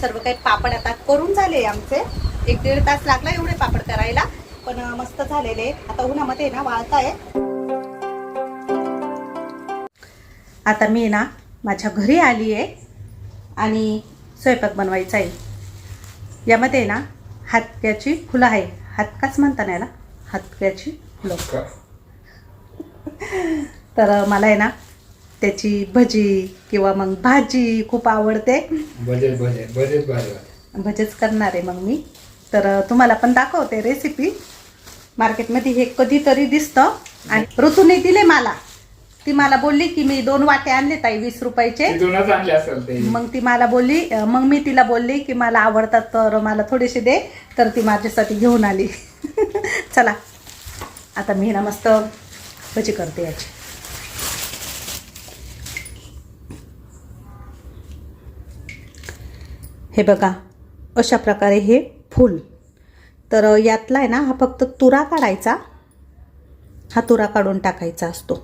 सर्व काही पापड आता करून झाले आमचे. एक दीड तास लागला एवढे पापड करायला पण मस्त झालेले आता उन्हामध्ये ना वाळताय. आता मी ना माझ्या घरी आली आहे आणि स्वयंपाक बनवायचा आहे. यामध्ये ना हातक्याची फुलं आहे. हातकाच म्हणता ना याला हातक्याची फुलं. तर मला आहे ना त्याची भजी किंवा मग भाजी खूप आवडते. वाटतं. भजेच करणार आहे मग मी. तर तुम्हाला पण दाखवते रेसिपी मार्केटमध्ये हे कधीतरी दिसतं. आणि ऋतूने दिले मला. ती मला बोलली की मी दोन वाटे आणले ताई वीस रुपयाचे. मग ती मला बोलली मग मी तिला बोलली की मला आवडतात तर मला थोडेसे दे. तर ती माझ्यासाठी घेऊन आली. चला. आता मी ना मस्त भजी करते याची. हे बघा अशा प्रकारे हे फूल. तर यातला आहे ना हा फक्त तुरा काढायचा. हा तुरा काढून टाकायचा असतो.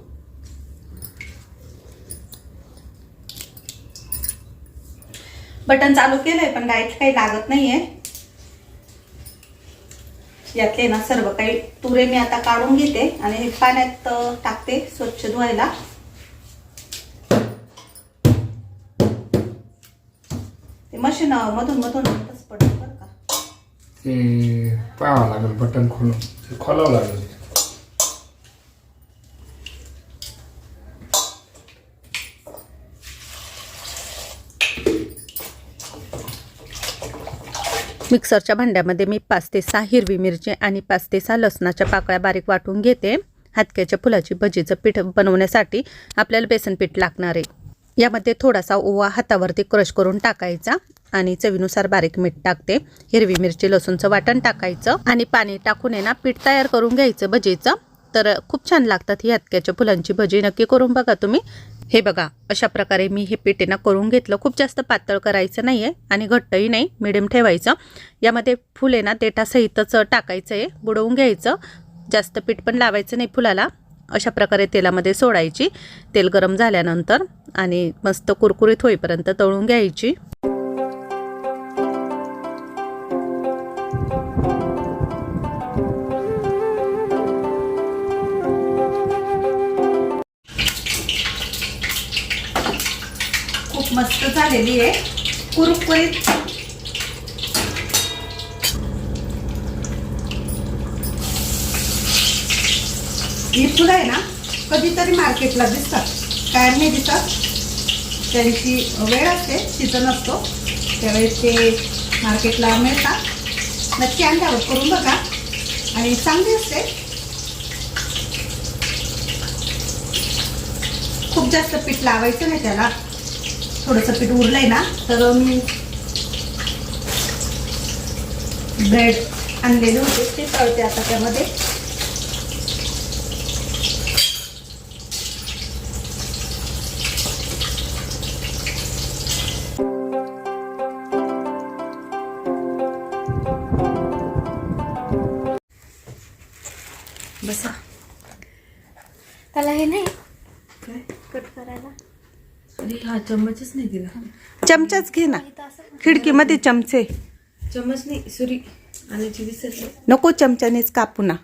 बटन चालू केलंय पण लाइट काही लागत नाहीये. यातले ना सर्व काही तुरे मी आता काढून घेते आणि हे पाण्यात टाकते स्वच्छ धुवायला. मशीन मधून मधून आतच पडतं बरं का. ते पाहावं लागेल बटन खोलून. ते खोलावं लागेल. मिक्सरच्या भांड्यामध्ये मी पाच ते सहा हिरवी मिरची आणि पाच ते सहा लसणाच्या पाकळ्या बारीक वाटून घेते. हातक्याच्या फुलाची भजीचं पीठ बनवण्यासाठी आपल्याला बेसन पीठ लागणार आहे. यामध्ये थोडासा ओवा हातावरती क्रश करून टाकायचा आणि चवीनुसार बारीक मीठ टाकते. हिरवी मिरची लसूणचं वाटण टाकायचं आणि पाणी टाकून आहे ना पीठ तयार करून घ्यायचं भजीचं. तर खूप छान लागतात ही हातक्याच्या फुलांची भजी. नक्की करून बघा तुम्ही. हे बघा अशा प्रकारे मी हे पीठ ना करून घेतलं. खूप जास्त पातळ करायचं नाही आहे आणि घट्टही नाही मिडियम ठेवायचं. यामध्ये फुल आहे ना देठासहितच टाकायचं आहे बुडवून घ्यायचं. जास्त पीठ पण लावायचं नाही फुलाला. अशा प्रकारे तेलामध्ये सोडायची. तेल गरम झाल्यानंतर आणि मस्त कुरकुरीत होईपर्यंत तळून घ्यायची. खूप मस्त झालेली आहे. कुरकुरीत ही फुलं आहे ना कधीतरी मार्केटला दिसतात. काय नाही दिसत. त्यांची वेळ असते सीझन असतो. त्यावेळेस ते मार्केटला मिळतात. नक्की आणल्यावर करून बघा. आणि चांगली असते. खूप जास्त पीठ लावायचं नाही त्याला. थोडंसं पीठ उरलंय ना तर मी ब्रेड आणलेले होते. ते तळते आता त्यामध्ये. नाही. कट करायला. अरे हा चम्मचच नाही दिला. चमचाच घे ना. खिडकीमध्ये चमचे. चम्मच नाही सुरी. आणायची विसरले नको चमच्यानेच कापू ना.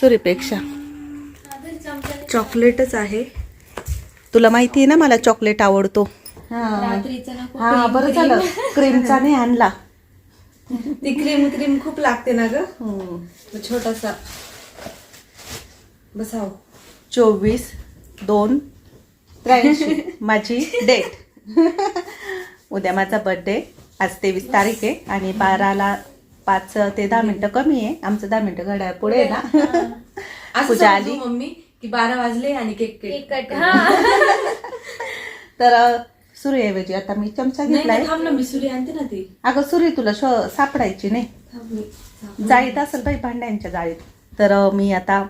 सुरीपेक्षा. चॉकलेटच आहे. तुला माहिती आहे ना मला चॉकलेट आवडतो. रात्रीचं हा बरं झालं. क्रीमचा नाही आणला. ती क्रीम क्रीम खूप लागते ना ग. तो छोटासा. बसाव. चोवीस दोन त्र्याऐंशी. माझी डेट उद्या माझा बर्थडे आज तेवीस तारीख आहे आणि बाराला पाच ते दहा मिनिटं कमी आहे. आमचं दहा मिनिटं घड्याळ पुढे आहे ना. असं पूजा आली. मम्मी की बारा वाजले आणि केक केक कट हा. तर सुरीऐवजी आता मी चमचा घेतलाय. थांब ना मी सुरी आणते ना ती. अगं सुरी तुला शो सापडायची नाही. जाळीत असेल बाई भांड्यांच्या जाळीत. तर मी आता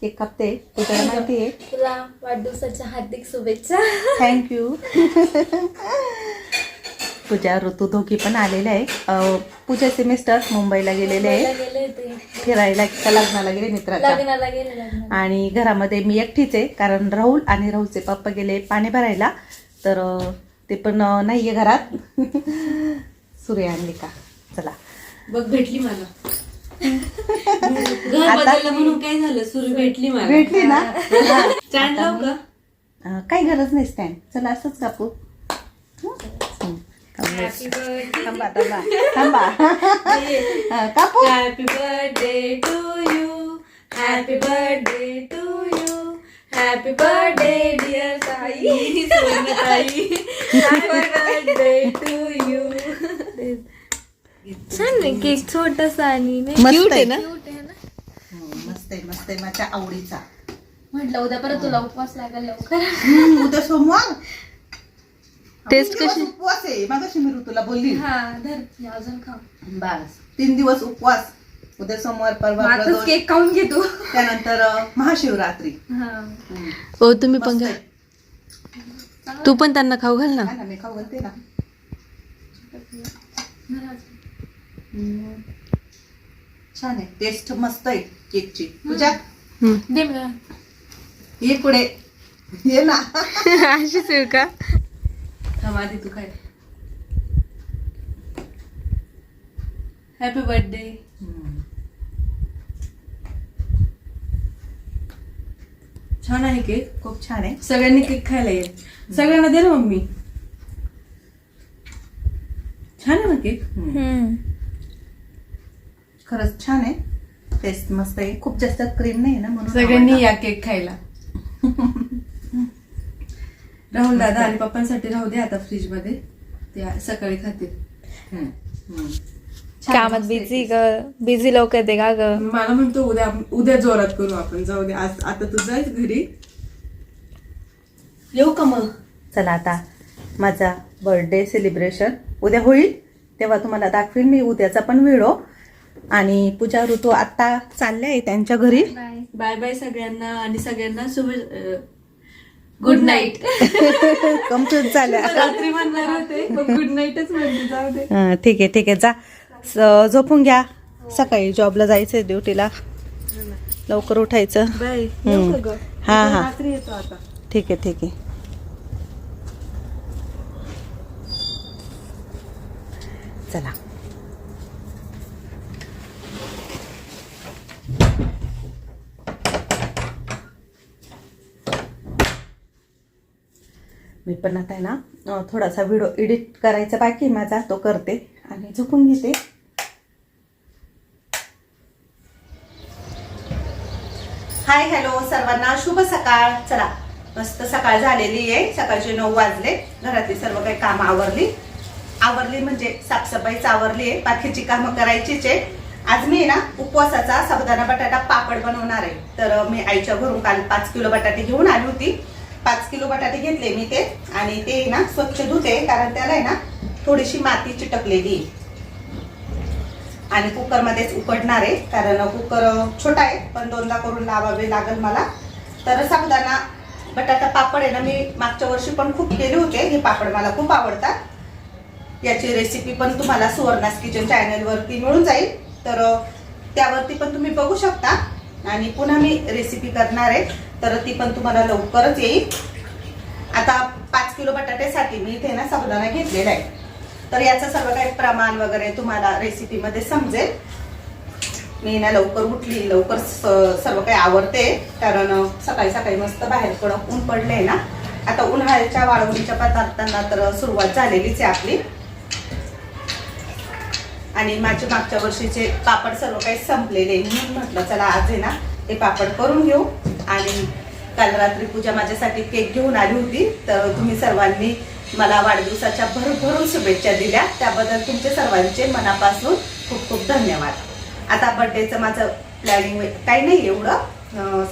केक कापते तुला माहिती आहे. तुला वाढदिवसाच्या हार्दिक शुभेच्छा. थँक्यू पूजा ऋतू दोघी पण आलेले आहे अं, पूजाचे मिस्टर मुंबईला गेलेले आहे ते फिरायला का लग्नाला गेले लग्नाला आणि घरामध्ये मी एकटीच आहे कारण राहुल आणि राहुलचे पप्पा गेले पाणी भरायला. तर ते पण अं, नाहीये घरात. सुरे आणली का चला. बघ भेटली मला. घर बदललं म्हणून काय झालं? सुरू भेटली मला. भेटली ना? स्टँड लावू का? अं, काही गरज नाही स्टँड. चला असंच कापू. हं? थांबा थांबा थांबा. अं, कापू. Happy birthday to you happy birthday to you happy birthday dear ताई ताई हॅपी बर्थडे टू यू छान आहे केक छोटासा आणि मस्त आहे ना? क्यूट आहे ना? हं, मस्त आहे मस्त आहे माझ्या आवडीचा. म्हटलं उद्या परत तुला उपवास लागेल लवकर. हं, उद्या सोमवार? टेस्ट तीन दिवस कशी? उपवास आहे मागाशी मी ऋतूला बोलली. हा धर हे अजून खा. बस तीन दिवस उपवास. उद्या सोमवार परवा आताच प्रदोष, केक खाऊन घे तू. त्यानंतर अं, महाशिवरात्री. हा. हं. हो तुम्ही पण मस्त घ्या. आहे. तू पण त्यांना खाऊ घाल ना. हा ना, मी खाऊ घालते ना. छान आहे. टेस्ट मस्त आहे केकची. तुझ्या दे मला. ये पुढे. ये ना. अशीच आहे का? थांब आधी तू काय हॅपी बर्थडे हं. छान आहे केक. खूप छान आहे. सगळ्यांनी केक खायला ये. सगळ्यांना दे ना मम्मी. छान आहे ना केक? हं. खरंच छान आहे. टेस्ट मस्त आहे. खूप जास्त क्रीम नाही ना म्हणून सगळ्यांनी. या केक खायला. राहुल दादा आणि पप्पांसाठी राहू दे आता फ्रीजमध्ये. ते सकाळी खातील. कामात बिझी. ग? बिझी लोक येते का ग? मला म्हणतो उद्या उद्या जोरात करू आपण. जाऊ दे आज आता तू जायच घरी. येऊ का मग? चला आता. माझा बर्थडे सेलिब्रेशन उद्या होईल तेव्हा तुम्हाला दाखवेल मी उद्याचा पण व्हिडिओ आणि पूजा ऋतू आत्ता चालले आहे त्यांच्या घरी. बाय. बाय सगळ्यांना आणि सगळ्यांना शुभ गुड नाईट कंप्लीट झाल्या रात्री म्हणणार होते गुड नाईटच म्हणते जाऊ दे. हं, ठीक आहे ठीक आहे जा. झोपून घ्या. सकाळी जॉबला जायचंय ड्युटीला लवकर उठायचं. हा, हा. रात्री येतो आता. ठीक आहे ठीक आहे. चला. मी पण आता आहे ना थोडासा व्हिडिओ एडिट करायचा बाकी माझा तो करते आणि झोपून घेते. हाय हॅलो सर्वांना शुभ सकाळ. चला मस्त सकाळ झालेली आहे. सकाळचे नऊ वाजले. घरातली सर्व काही कामं आवरली. आवरली म्हणजे साफसफाईच आवरली आहे. बाकीची कामं करायचीच आहे. आज मी ना उपवासाचा साबुदाणा बटाटा पापड बनवणार आहे. तर मी आईच्या घरून काल पाच किलो बटाटे घेऊन आली होती. पाच किलो बटाटे घेतले मी ते आणि ते ना स्वच्छ धुते कारण त्याला आहे ना थोडीशी माती चिटकलेली आणि कुकरमध्येच उकडणार आहे कारण कुकर छोटा आहे पण दोनदा करून लावावे लागेल मला. तर साबुदाणा बटाटा पापड आहे ना मी मागच्या वर्षी पण खूप केले होते हे पापड मला खूप आवडतात. याची रेसिपी पण तुम्हाला सुवर्णास किचन चॅनलवरती मिळून जाईल. तर त्यावरती पण तुम्ही बघू शकता. आणि पुन्हा मी रेसिपी करणार आहे. तर ती पण तुम्हाला लवकरच येईल. आता पाच किलो बटाट्यासाठी मी इथे ना साबुदाणा घेतलेला आहे. तर याचं सर्व काही प्रमाण वगैरे तुम्हाला रेसिपीमध्ये समजेल. मी ना लवकर उठली लवकर सर्व काही आवडते कारण सकाळी सकाळी मस्त बाहेर कडक ऊन पडले ना. आता उन्हाळ्याच्या वाळवणीच्या पदार्थांना तर सुरुवात झालेलीच आहे आपली. आणि माझे मागच्या वर्षीचे पापड सर्व काही संपलेले म्हणून म्हटलं चला आज आहे ना ते पापड करून घेऊ. आणि काल रात्री पूजा माझ्यासाठी केक घेऊन आली होती तर तुम्ही सर्वांनी मला वाढदिवसाच्या भरभरून शुभेच्छा दिल्या. त्याबद्दल तुमचे सर्वांचे मनापासून खूप खूप धन्यवाद. आता बर्थडेचं माझं प्लॅनिंग काही नाही एवढं.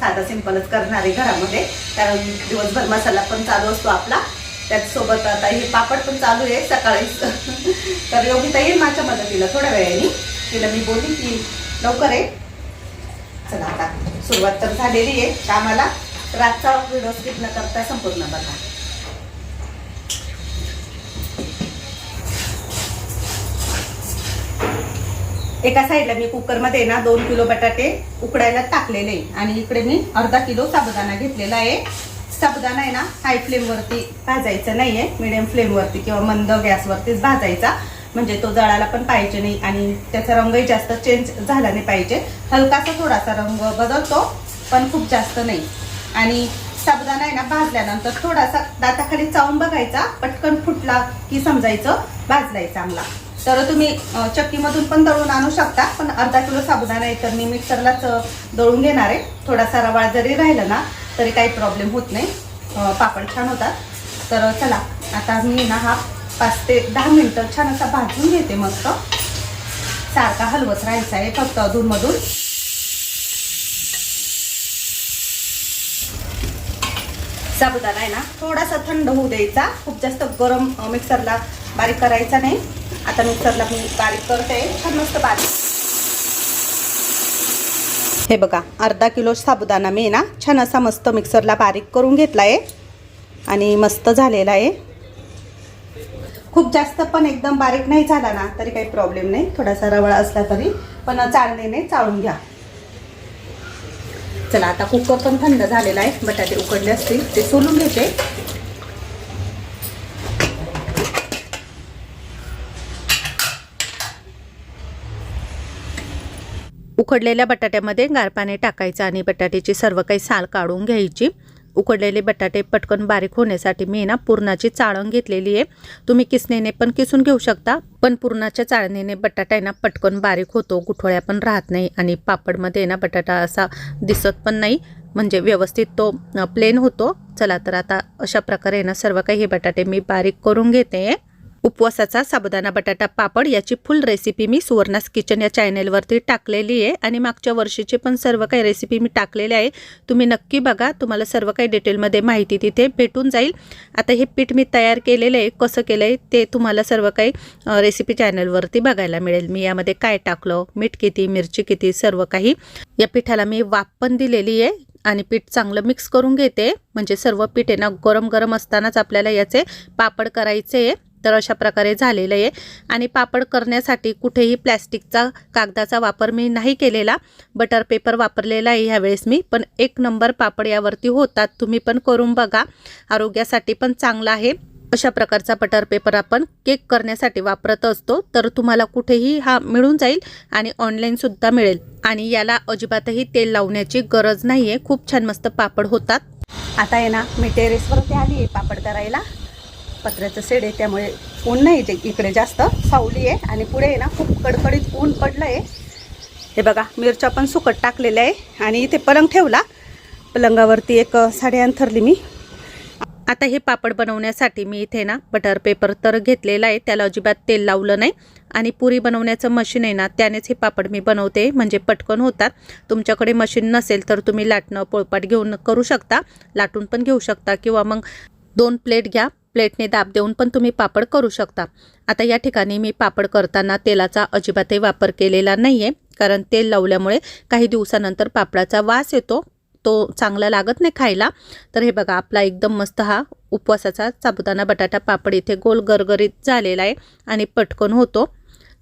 साधा सिंपलच करणार आहे घरामध्ये. कारण दिवसभर मसाला पण चालू असतो आपला. त्याचसोबत आता हे पापड पण चालू आहे सकाळीच तर योगिता येईल माझ्या मदतीला थोड्या वेळाने. तिला मी बोलली की लवकर आहे चला आता सुरुवात तर झालेली आहे. कामाला रातचा व्हिडिओ स्किप न करता संपूर्ण बघा. एका साईडला मी कुकरमध्ये ना दोन किलो बटाटे उकडायला टाकलेले आणि इकडे मी अर्धा किलो साबुदाणा घेतलेला आहे. साबुदाणा आहे ना हाय फ्लेमवरती भाजायचा नाही आहे मिडियम फ्लेमवरती किंवा मंद गॅसवरतीच भाजायचा. म्हणजे तो जळायला पण पाहिजे नाही आणि त्याचा रंगही जास्त चेंज झाला नाही पाहिजे. हलकासा थोडासा रंग बदलतो पण खूप जास्त नाही. आणि साबुदाणा आहे ना भाजल्यानंतर थोडासा दाताखाली चावून बघायचा पटकन फुटला की समजायचं भाजलाय चांगला. तर तुम्ही चक्कीमधून पण दळून आणू शकता पण अर्धा किलो साबुदाणा आहे तर मी मिक्सरलाच दळून घेणार आहे. थोडासा रवाळ जरी राहिला ना तरी काही प्रॉब्लेम होत नाही. पापड छान होतात. तर चला आता मी ना हा पाच ते दहा मिनटं छान असा भाजून घेते मस्त. सारखा हलवत राहायचा आहे फक्त अधूनमधून. साबुदाणा आहे ना थोडासा थंड होऊ द्यायचा. खूप जास्त गरम मिक्सरला बारीक करायचा नाही. आता मिक्सरला मी बारीक करते. छान मस्त बारीक. हे बघा अर्धा किलो साबुदाणा मी ना छान असा मस्त मिक्सरला बारीक करून घेतला आहे आणि मस्त झालेला आहे. खूप जास्त पण एकदम बारीक नाही झाला ना तरी काही प्रॉब्लेम नाही. थोडासा रवळा असला तरी पण चाळणीने चाळून घ्या. चला आता कुकर पण थंड झालेला आहे. बटाटे उकडले असतील ते सोलून घेते. उकडलेल्या बटाट्यामध्ये गार पाणी टाकायचं आणि बटाट्याची सर्व काही साल काढून घ्यायची. उकडलेले बटाटे पटकन बारीक होण्यासाठी मी ना पुरणाची चाळण घेतलेली आहे. तुम्ही किसणीने पण किसून घेऊ शकता पण पुरणाच्या चाळणीने बटाटा आहे ना पटकन बारीक होतो गुठोळ्या पण राहत नाही आणि पापडमध्ये ना बटाटा असा दिसत पण नाही. म्हणजे व्यवस्थित तो प्लेन होतो. चला तर आता अशा प्रकारे ना सर्व काही हे बटाटे मी बारीक करून घेते. उपवासाचा साबुदाणा बटाटा पापड याची फुल रेसिपी मी सुवर्णास किचन या चॅनेलवरती टाकलेली आहे. आणि मागच्या वर्षीची पण सर्व काही रेसिपी मी टाकलेली आहे. तुम्ही नक्की बघा तुम्हाला सर्व काही डिटेलमध्ये माहिती तिथे भेटून जाईल. आता हे पीठ मी तयार केलेलं आहे. कसं केलं आहे ते तुम्हाला सर्व काही रेसिपी चॅनलवरती बघायला मिळेल. मी यामध्ये काय टाकलं मीठ किती मिरची किती सर्व काही. या पिठाला मी वाफ पण दिलेली आहे. आणि पीठ चांगलं मिक्स करून घेते. म्हणजे सर्व पीठ आहे ना गरम गरम असतानाच आपल्याला याचे पापड करायचे आहे. तर अशा प्रकारे झालेलं आहे. आणि पापड करण्यासाठी कुठेही प्लॅस्टिकचा कागदाचा वापर मी नाही केलेला. बटर पेपर वापरलेला आहे ह्यावेळेस मी. पण एक नंबर पापड यावरती होतात. तुम्ही पण करून बघा. आरोग्यासाठी पण चांगला आहे. अशा प्रकारचा बटर पेपर आपण केक करण्यासाठी वापरत असतो. तर तुम्हाला कुठेही हा मिळून जाईल आणि ऑनलाईनसुद्धा मिळेल. आणि याला अजिबातही तेल लावण्याची गरज नाही आहे खूप छान मस्त पापड होतात. आता आहे ना मी टेरेसवरती आली आहे पापड करायला. पत्र्याचं शेड आहे त्यामुळे ऊन नाही इथे इकडे जास्त. सावली आहे आणि पुढे आहे ना खूप कडकडीत ऊन पडलं आहे हे बघा मिरच्या पण सुकट टाकलेल्या आहे आणि इथे पलंग ठेवला. पलंगावरती एक अ, साडी अंथरली मी. आता हे पापड बनवण्यासाठी मी इथे ना बटर पेपर तर घेतलेला आहे त्याला अजिबात तेल लावलं नाही. आणि पुरी बनवण्याचं मशीन आहे ना त्यानेच हे पापड मी बनवते म्हणजे पटकन होतात. तुमच्याकडे मशीन नसेल तर तुम्ही लाटणं पोळपाट घेऊन करू शकता. लाटून पण घेऊ शकता किंवा मग दोन प्लेट घ्या. प्लेटने दाब देऊन पण तुम्ही पापड करू शकता. आता या ठिकाणी मी पापड करताना तेलाचा अजिबातही वापर केलेला नाही आहे कारण तेल लावल्यामुळे काही दिवसानंतर पापडाचा वास येतो तो चांगला लागत नाही खायला. तर हे बघा आपला एकदम मस्त हा उपवासाचा साबुदाणा बटाटा पापड इथे गोल गरगरीत झालेला आहे आणि पटकन होतो.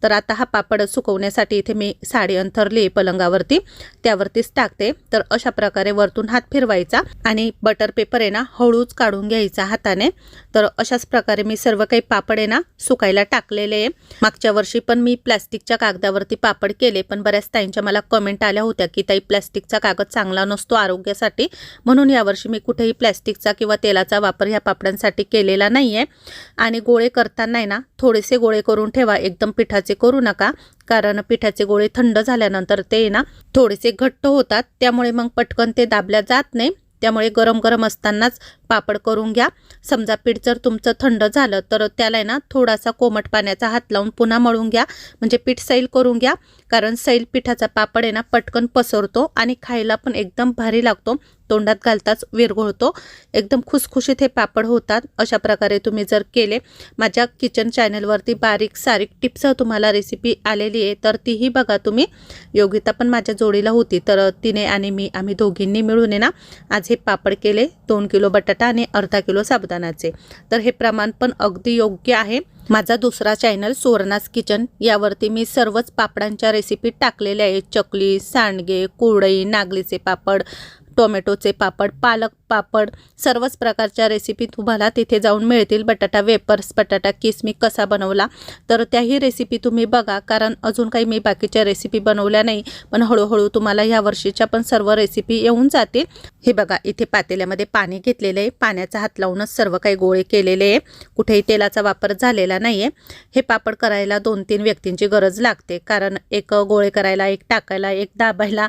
तर आता हा पापड सुकवण्यासाठी इथे मी साडी अंथरली आहे पलंगावरती. त्यावरतीच टाकते. तर अशा प्रकारे वरतून हात फिरवायचा आणि बटर पेपर आहे ना हळूच काढून घ्यायचा हाताने. तर अशाच प्रकारे मी सर्व काही पापड आहे ना सुकायला टाकलेले आहे. मागच्या वर्षी पण मी प्लॅस्टिकच्या कागदावरती पापड केले पण बऱ्याच ताईंच्या मला कमेंट आल्या होत्या की ताई प्लॅस्टिकचा कागद चांगला नसतो आरोग्यासाठी. म्हणून यावर्षी मी कुठेही प्लॅस्टिकचा किंवा तेलाचा वापर ह्या पापडांसाठी केलेला नाही आहे आणि गोळे करताना आहे ना थोडेसे गोळे करून ठेवा. एकदम पिठाचे करू नका. कारण पिठाचे गोळे थंड झाल्यानंतर ते ना थोडेसे घट्ट होतात. त्यामुळे मग पटकन ते दाबल्या जात नाही. त्यामुळे गरम गरम असतानाच पापड करून घ्या. समजा पीठ जर तुमचं थंड झालं तर त्याला आहे ना थोडासा कोमट पाण्याचा हात लावून पुन्हा मळून घ्या. म्हणजे पीठ सैल करून घ्या. कारण सैल पिठाचा पापड आहे ना पटकन पसरतो आणि खायला पण एकदम भारी लागतो. तोंडात घालताच विरघळतो. एकदम खुसखुशीत हे पापड होतात. अशा प्रकारे तुम्ही जर केले माझ्या किचन चॅनलवरती बारीक सारीक टिप्स तुम्हाला रेसिपी आलेली आहे तर तीही बघा तुम्ही. योगिता पण माझ्या जोडीला होती तर तिने आणि मी आम्ही दोघींनी मिळून आहे ना आज हे पापड केले. दोन किलो बटाटा आणि अर्धा किलो साबुदाण्याचे तर हे प्रमाण पण अगदी योग्य आहे. माझा दुसरा चॅनल सुवर्णास किचन यावरती मी सर्वच पापडांच्या रेसिपी टाकलेल्या आहेत. चकली सांडगे कुरडई नागलीचे पापड टोमॅटोचे पापड पालक पापड सर्वच प्रकारच्या रेसिपी तुम्हाला तिथे जाऊन मिळतील. बटाटा वेपर्स बटाटा किस मी कसा बनवला? तर त्याही रेसिपी तुम्ही बघा कारण अजून काही मी बाकीच्या रेसिपी बनवल्या नाही पण हळूहळू तुम्हाला ह्या वर्षीच्या पण सर्व रेसिपी येऊन जातील. हे बघा इथे पातेल्यामध्ये पाणी घेतलेलं आहे. पाण्याचा हात लावूनच सर्व काही गोळे केलेले आहे. कुठेही तेलाचा वापर झालेला नाही आहे हे पापड करायला दोन तीन व्यक्तींची गरज लागते कारण एक गोळे करायला एक टाकायला एक दाबायला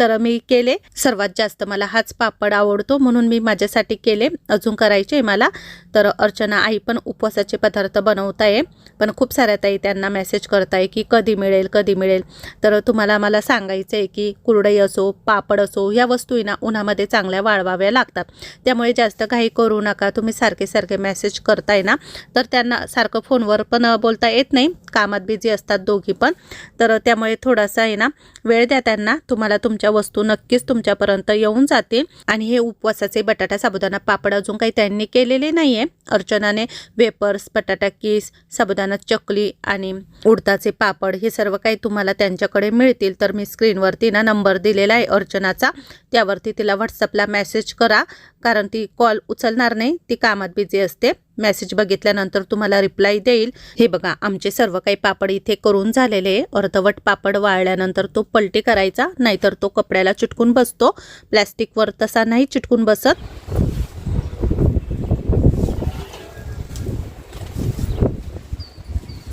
तर मी केले. सर्वात जास्त मला हाच पापड आवडतो म्हणून मी माझ्यासाठी केले. अजून करायचे मला. तर अर्चना आई पण उपवासाचे पदार्थ बनवताय. पण खूप साऱ्या ताई त्यांना मेसेज करताय की कधी मिळेल कधी मिळेल. तर तुम्हाला मला सांगायचं आहे की कुरडई असो पापड असो या वस्तू ना उन्हामध्ये चांगल्या वाळवाव्या लागतात. त्यामुळे जास्त काही करू नका. तुम्ही सारखे सारखे मेसेज करताय ना तर त्यांना सारखं फोनवर पण बोलता येत नाही. कामात बिझी असतात दोघी पण. तर त्यामुळे थोडासा आहे ना वेळ द्या त्यांना. तुम्हाला तुमच्या वस्तू नक्कीच तुमच्यापर्यंत येऊन होऊन जातील. आणि हे उपवासाचे बटाटा साबुदाणा पापड अजून काही त्यांनी केलेले नाही आहे अर्चनाने वेपर्स बटाटा किस साबुदाणा चकली आणि उडताचे पापड हे सर्व काही तुम्हाला त्यांच्याकडे मिळतील. तर मी स्क्रीनवरती ना नंबर दिलेला आहे अर्चनाचा. त्यावरती तिला व्हॉट्सअपला मेसेज करा. कारण ती कॉल उचलणार नाही. ती कामात बिझी असते. मेसेज बघितल्यानंतर तुम्हाला रिप्लाय देईल. हे बघा आमचे सर्व काही पापड इथे करून झालेले अर्धवट पापड वाळल्यानंतर तो पलटी करायचा नाहीतर तो कपड्याला चिटकून बसतो. प्लॅस्टिकवर तसा नाही चिटकून बसत.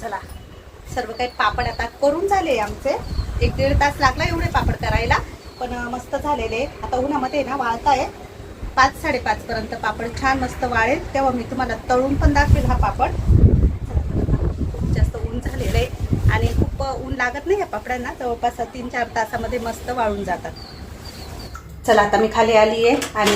चला सर्व काही पापड आता करून झाले आमचे. एक दीड तास लागला एवढे पापड करायला पण मस्त झालेले आता उन्हामध्ये ना वाळताय. पाच साडेपाच पर्यंत पापड छान मस्त वाळेल. तेव्हा मी तुम्हाला तळून पण दाखवेल हा पापड. खूप जास्त ऊन झालेलं आहे. आणि खूप ऊन लागत नाही या पापडांना जवळपास तीन चार तासामध्ये मस्त वाळून जातात. चला आता मी खाली आली आहे. आणि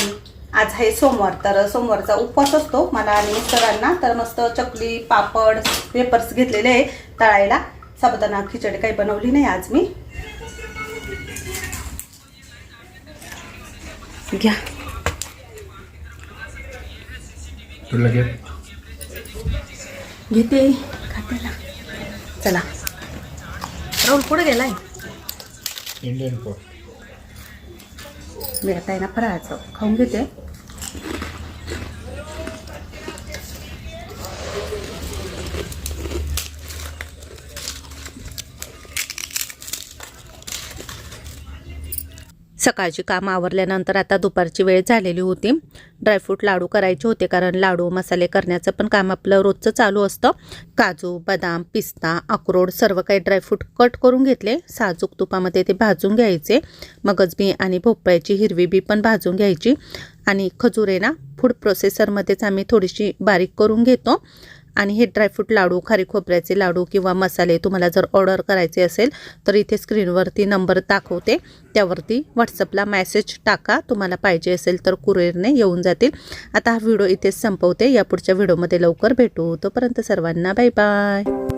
आज आहे सोमवार. तर सोमवारचा उपवास असतो. मला आणि मिस्टरांना तर मस्त चकली पापड वेपर्स घेतलेले आहे तळायला. साबुदाणा खिचडी काही बनवली नाही आज मी. घ्या. तुला घेते. खात्याला चला. राहुल पुढे गेलाय. इंडियन पोस्ट मी आता आहे ना फराळाचं. खाऊन घेते. सकाळची कामं आवरल्यानंतर आता दुपारची वेळ झालेली होती. ड्रायफ्रूट लाडू करायचे होते कारण लाडू मसाले करण्याचं पण काम आपलं रोजचं चालू असतं. काजू बदाम पिस्ता अक्रोड सर्व काही ड्रायफ्रूट कट करून घेतले. साजूक तुपामध्ये ते भाजून घ्यायचे. मगच बी आणि भोपळ्याची हिरवी बी पण भाजून घ्यायची. आणि खजूर आहे ना फूड प्रोसेसरमध्येच आम्ही थोडीशी बारीक करून घेतो. आणि हे ड्रायफ्रूट लाडू खारी खोबऱ्याचे लाडू किंवा मसाले तुम्हाला जर ऑर्डर करायचे असेल तर इथे स्क्रीनवरती नंबर दाखवते. त्यावरती व्हॉट्सअपला मॅसेज टाका. तुम्हाला पाहिजे असेल तर कुरिअरने येऊन जातील. आता हा व्हिडिओ इथेच संपवते. या पुढच्या व्हिडिओमध्ये लवकर भेटू. तोपर्यंत सर्वांना बाय बाय